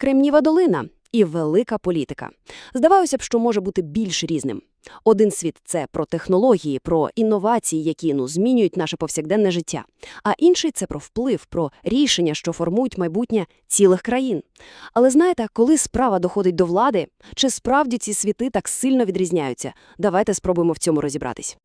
Кремніва долина і велика політика. Здавалося б, що може бути більш різним. Один світ – це про технології, про інновації, які ну, змінюють наше повсякденне життя. А інший – це про вплив, про рішення, що формують майбутнє цілих країн. Але знаєте, коли справа доходить до влади, чи справді ці світи так сильно відрізняються? Давайте спробуємо в цьому розібратись.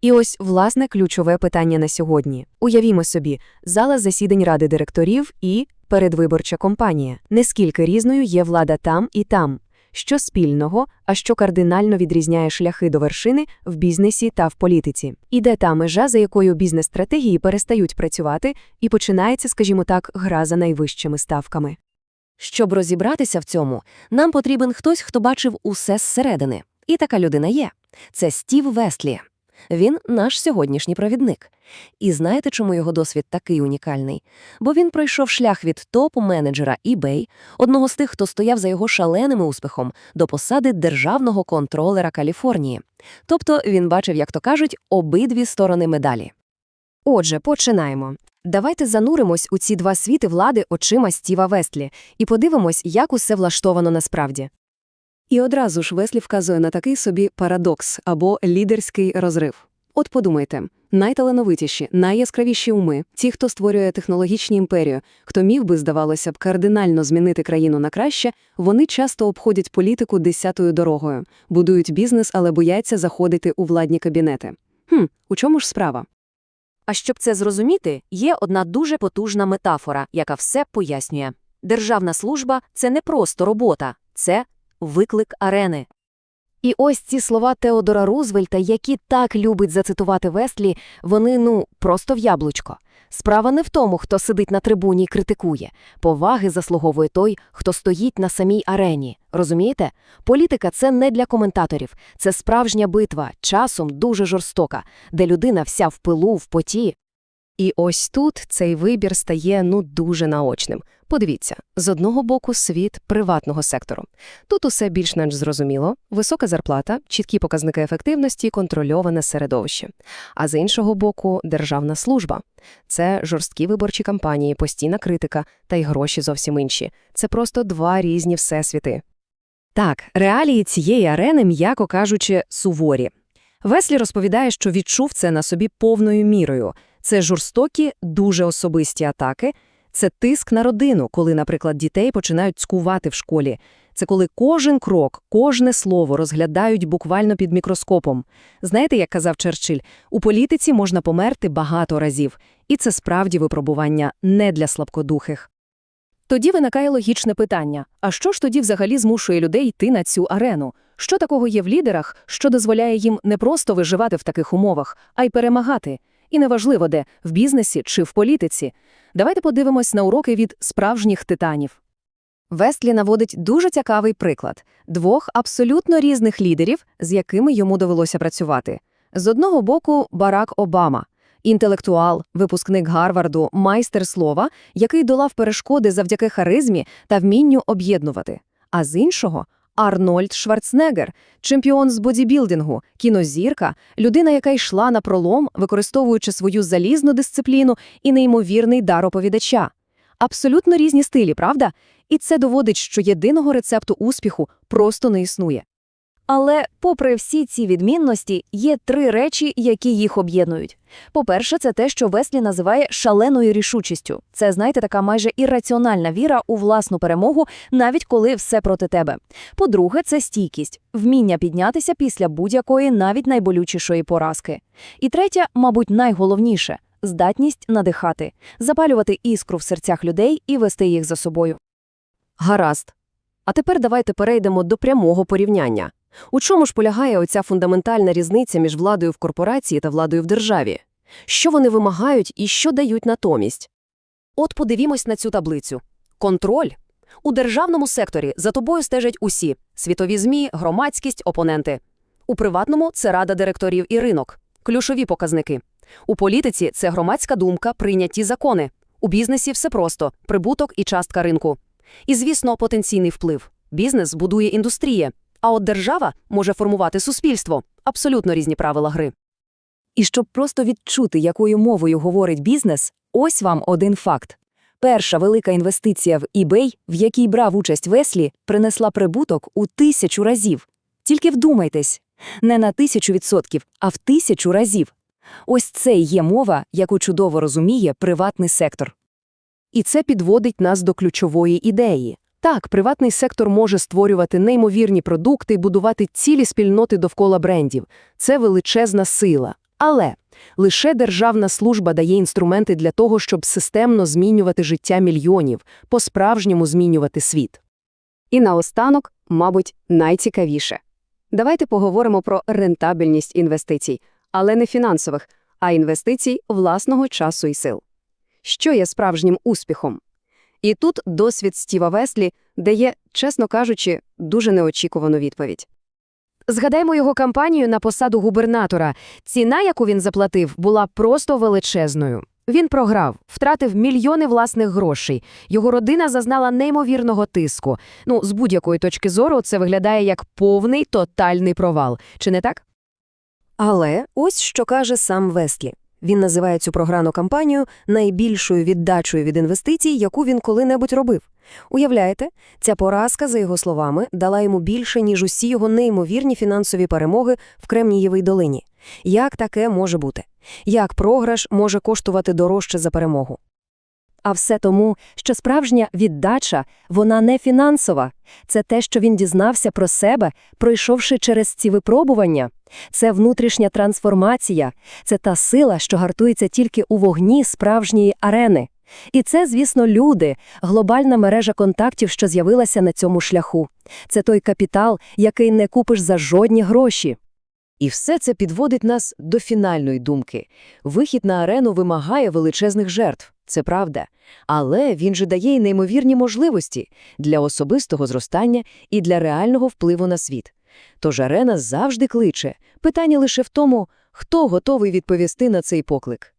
І ось, власне, ключове питання на сьогодні. Уявімо собі, зала засідань ради директорів і передвиборча компанія. Наскільки різною є влада там і там? Що спільного, а що кардинально відрізняє шляхи до вершини в бізнесі та в політиці? І де та межа, за якою бізнес-стратегії перестають працювати, і починається, скажімо так, гра за найвищими ставками? Щоб розібратися в цьому, нам потрібен хтось, хто бачив усе зсередини. І така людина є. Це Стів Вестлі. Він наш сьогоднішній провідник. І знаєте, чому його досвід такий унікальний? Бо він пройшов шлях від топ-менеджера eBay, одного з тих, хто стояв за його шаленим успіхом, до посади державного контролера Каліфорнії. Тобто він бачив, як то кажуть, обидві сторони медалі. Отже, починаємо. Давайте зануримось у ці два світи влади очима Стіва Вестлі і подивимось, як усе влаштовано насправді. І одразу ж Веслі вказує на такий собі парадокс або лідерський розрив. От подумайте, найталановитіші, найяскравіші уми, ті, хто створює технологічні імперію, хто міг би, здавалося б, кардинально змінити країну на краще, вони часто обходять політику десятою дорогою, будують бізнес, але бояться заходити у владні кабінети. Хм, у чому ж справа? А щоб це зрозуміти, є одна дуже потужна метафора, яка все пояснює. Державна служба – це не просто робота, це виклик арени. І ось ці слова Теодора Рузвельта, які так любить зацитувати Вестлі, вони, ну, просто в яблучко. Справа не в тому, хто сидить на трибуні і критикує. Поваги заслуговує той, хто стоїть на самій арені. Розумієте? Політика – це не для коментаторів. Це справжня битва, часом дуже жорстока, де людина вся в пилу, в поті. І ось тут цей вибір стає ну дуже наочним. Подивіться, з одного боку світ приватного сектору. Тут усе більш-менш зрозуміло, висока зарплата, чіткі показники ефективності, контрольоване середовище. А з іншого боку державна служба. Це жорсткі виборчі кампанії, постійна критика та й гроші зовсім інші. Це просто два різні всесвіти. Так, реалії цієї арени, м'яко кажучи, суворі. Веслі розповідає, що відчув це на собі повною мірою. Це жорстокі, дуже особисті атаки, це тиск на родину, коли, наприклад, дітей починають цкувати в школі. Це коли кожен крок, кожне слово розглядають буквально під мікроскопом. Знаєте, як казав Черчилль, у політиці можна померти багато разів, і це справді випробування не для слабкодухих. Тоді виникає логічне питання: а що ж тоді взагалі змушує людей йти на цю арену? Що такого є в лідерах, що дозволяє їм не просто виживати в таких умовах, а й перемагати? І неважливо де – в бізнесі чи в політиці. Давайте подивимось на уроки від справжніх титанів. Вестлі наводить дуже цікавий приклад двох абсолютно різних лідерів, з якими йому довелося працювати. З одного боку Барак Обама – інтелектуал, випускник Гарварду, майстер слова, який долав перешкоди завдяки харизмі та вмінню об'єднувати. А з іншого – Арнольд Шварценеггер, чемпіон з бодібілдингу, кінозірка, людина, яка йшла на пролом, використовуючи свою залізну дисципліну і неймовірний дар оповідача. Абсолютно різні стилі, правда? І це доводить, що єдиного рецепту успіху просто не існує. Але, попри всі ці відмінності, є три речі, які їх об'єднують. По-перше, це те, що Веслі називає шаленою рішучістю. Це, знаєте, така майже ірраціональна віра у власну перемогу, навіть коли все проти тебе. По-друге, це стійкість, вміння піднятися після будь-якої, навіть найболючішої поразки. І третє, мабуть, найголовніше здатність надихати, запалювати іскру в серцях людей і вести їх за собою. Гаразд. А тепер давайте перейдемо до прямого порівняння. У чому ж полягає оця фундаментальна різниця між владою в корпорації та владою в державі? Що вони вимагають і що дають натомість? От подивімось на цю таблицю. Контроль. У державному секторі за тобою стежать усі – світові ЗМІ, громадськість, опоненти. У приватному – це рада директорів і ринок. Ключові показники. У політиці – це громадська думка, прийняті закони. У бізнесі все просто – прибуток і частка ринку. І, звісно, потенційний вплив. Бізнес будує індустрія, а от держава може формувати суспільство. Абсолютно різні правила гри. І щоб просто відчути, якою мовою говорить бізнес, ось вам один факт. Перша велика інвестиція в eBay, в якій брав участь Веслі, принесла прибуток у тисячу разів. Тільки вдумайтесь, не на тисячу відсотків, а в тисячу разів. Ось це є мова, яку чудово розуміє приватний сектор. І це підводить нас до ключової ідеї. Так, приватний сектор може створювати неймовірні продукти і будувати цілі спільноти довкола брендів. Це величезна сила. Але лише державна служба дає інструменти для того, щоб системно змінювати життя мільйонів, по-справжньому змінювати світ. І наостанок, мабуть, найцікавіше. Давайте поговоримо про рентабельність інвестицій, але не фінансових, а інвестицій власного часу і сил. Що є справжнім успіхом? І тут досвід Стіва Веслі дає, чесно кажучи, дуже неочікувану відповідь. Згадаймо його кампанію на посаду губернатора. Ціна, яку він заплатив, була просто величезною. Він програв, втратив мільйони власних грошей. Його родина зазнала неймовірного тиску. Ну, з будь-якої точки зору це виглядає як повний тотальний провал. Чи не так? Але ось що каже сам Вестлі. Він називає цю програну кампанію найбільшою віддачею від інвестицій, яку він коли-небудь робив. Уявляєте, ця поразка, за його словами, дала йому більше, ніж усі його неймовірні фінансові перемоги в Кремнієвій долині. Як таке може бути? Як програш може коштувати дорожче за перемогу? А все тому, що справжня віддача, вона не фінансова. Це те, що він дізнався про себе, пройшовши через ці випробування. Це внутрішня трансформація, це та сила, що гартується тільки у вогні справжньої арени. І це, звісно, люди, глобальна мережа контактів, що з'явилася на цьому шляху. Це той капітал, який не купиш за жодні гроші. І все це підводить нас до фінальної думки. Вихід на арену вимагає величезних жертв, це правда. Але він же дає й неймовірні можливості для особистого зростання і для реального впливу на світ. Тож арена завжди кличе. Питання лише в тому, хто готовий відповісти на цей поклик.